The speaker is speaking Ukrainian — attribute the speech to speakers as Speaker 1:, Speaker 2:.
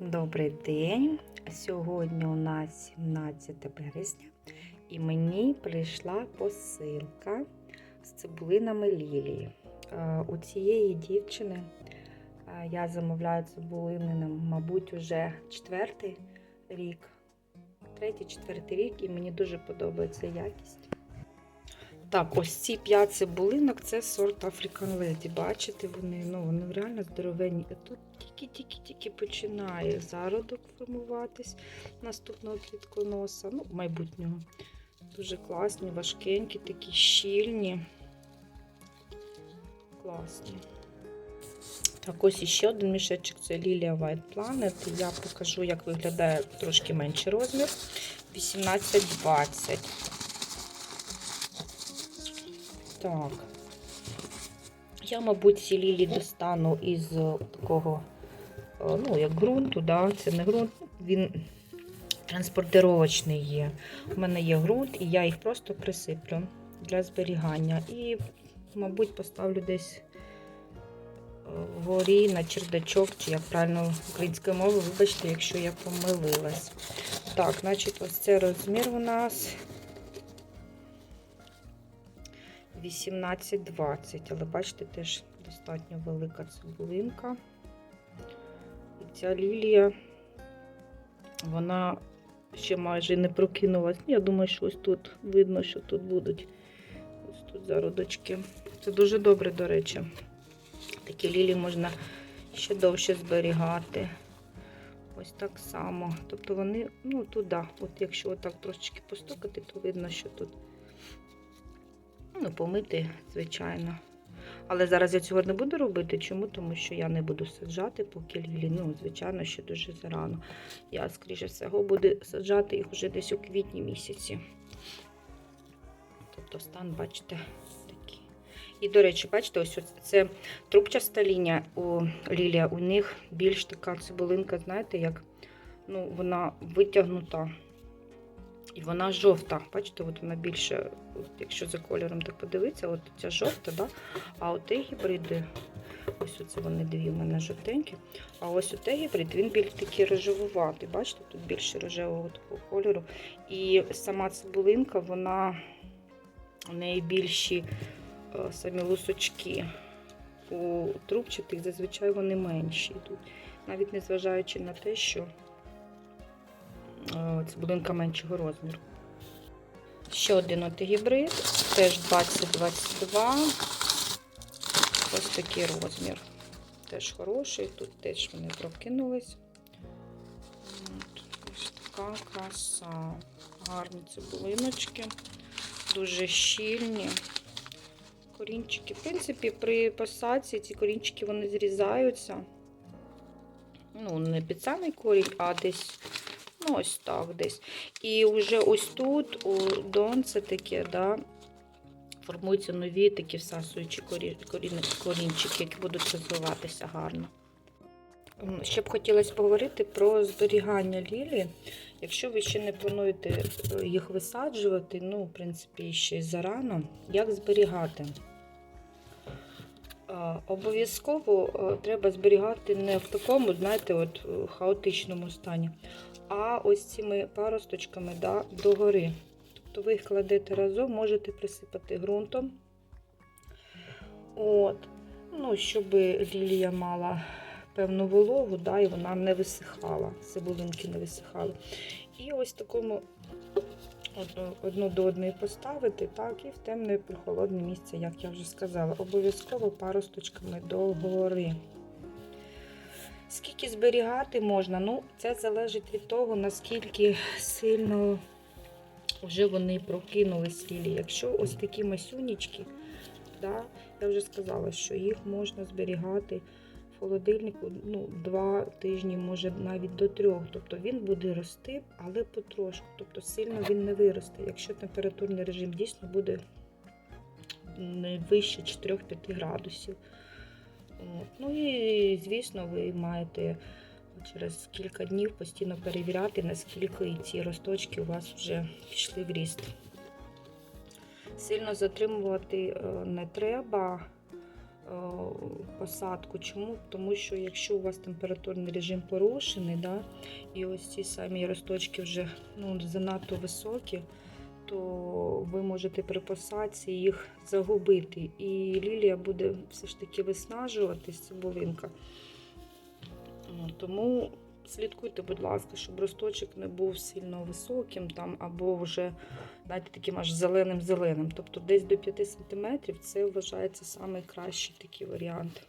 Speaker 1: Добрий день. Сьогодні у нас 17 березня, і мені прийшла посилка з цибулинами лілії. Е, У цієї дівчини е, я замовляю цибулини, мабуть, уже четвертий рік. Третій, четвертий рік, і мені дуже подобається якість. Так, ось ці 5 цибулинок це сорт African Lady. Бачите, вони ну, вони реально здоровенні. І Тут тільки-тільки-тільки починає зародок формуватись наступного квітконоса, ну, майбутнього. Дуже класні, важкенькі, такі щільні. Класні. Так, ось іще один мішечок це Лілія White Planet. Я покажу, як виглядає трошки менший розмір. 18-20. Так. Я, мабуть, ці лілії достану із такого, ну, як ґрунту, да? це не ґрунт, він транспортировочний є. У мене є ґрунт, і я їх просто присиплю для зберігання. І, мабуть, поставлю десь е, вгорі на чердачок, чи як правильно українською мовою, вибачте, якщо я помилилась. Так, значить, ось це розмір у нас. 18-20, але бачите, теж достатньо велика цибулинка. Ця лілія, вона ще майже не прокинулась. Я думаю, що ось тут видно, що тут будуть ось тут зародочки. Це дуже добре, до речі. Такі лілії можна ще довше зберігати. Ось так само. Тобто вони, ну туди, от якщо отак трошечки постукати, то видно, що тут. Ну, помити, звичайно. Але зараз я цього не буду робити. Чому? Тому що я не буду саджати поки лілі. Ну, звичайно, ще дуже зарано. Я, скоріше всього, буду саджати їх вже десь у квітні місяці. Тобто стан, бачите, такий. І, до речі, бачите, ось це трубчаста лінія у лілія. У них більш така цибулинка, знаєте, як ну, вона витягнута. І вона жовта. Бачите, от вона більше, от якщо за кольором так подивитися, от ця жовта, да? а от ті гібриди, ось оце вони дві в мене жовтенькі. А ось оте гібрид, він більш такий рожевуватий. Бачите, тут більше рожевого такого кольору. І сама цибулинка, вона у неї більші е, самі лусочки. У трубчатих зазвичай вони менші. Тут, навіть незважаючи на те, що цибулинка меншого розміру. Ще один от гібрид, теж 20-22. Ось такий розмір. Теж хороший, тут теж вони прокинулись. От, ось така краса. Гарні цибулиночки, дуже щільні. Корінчики. В принципі, при посадці ці корінчики вони зрізаються. Ну, не під самий корінь, а десь Ну, ось так десь. І вже ось тут, у донце таке, да, формуються нові такі всасуючі корі... корінчики, які будуть розвиватися гарно. Ще б хотілося поговорити про зберігання лілі. Якщо ви ще не плануєте е, їх висаджувати, ну, в принципі, ще зарано, як зберігати? Обов'язково е, треба зберігати не в такому, знаєте, от е, хаотичному стані, а ось цими паросточками да, догори. Тобто ви їх кладете разом, можете присипати ґрунтом, От. Ну, щоб лілія мала певну вологу, да, і вона не висихала, цибулинки не висихали. І ось такому одну, одну до одної поставити, так, і в темне прохолодне місце, як я вже сказала. Обов'язково паросточками догори. Скільки зберігати можна? Ну, це залежить від того, наскільки сильно вже вони прокинулись лілі. Якщо ось такі масюнічки, да, я вже сказала, що їх можна зберігати холодильнику ну, два тижні, може навіть до трьох. Тобто він буде рости, але потрошку. Тобто сильно він не виросте. Якщо температурний режим дійсно буде не вище 4-5 градусів. От. Ну і, звісно, ви маєте через кілька днів постійно перевіряти, наскільки ці росточки у вас вже пішли в ріст. Сильно затримувати е, не треба. Посадку. Чому? Тому що якщо у вас температурний режим порушений, да, і ось ці самі росточки вже ну, занадто високі, то ви можете при посадці їх загубити. І лілія буде все ж таки виснажуватись, цибулинка. Тому слідкуйте, будь ласка, щоб росточок не був сильно високим там, або вже знаєте, таким аж зеленим-зеленим. Тобто десь до 5 см це вважається найкращий такий варіант.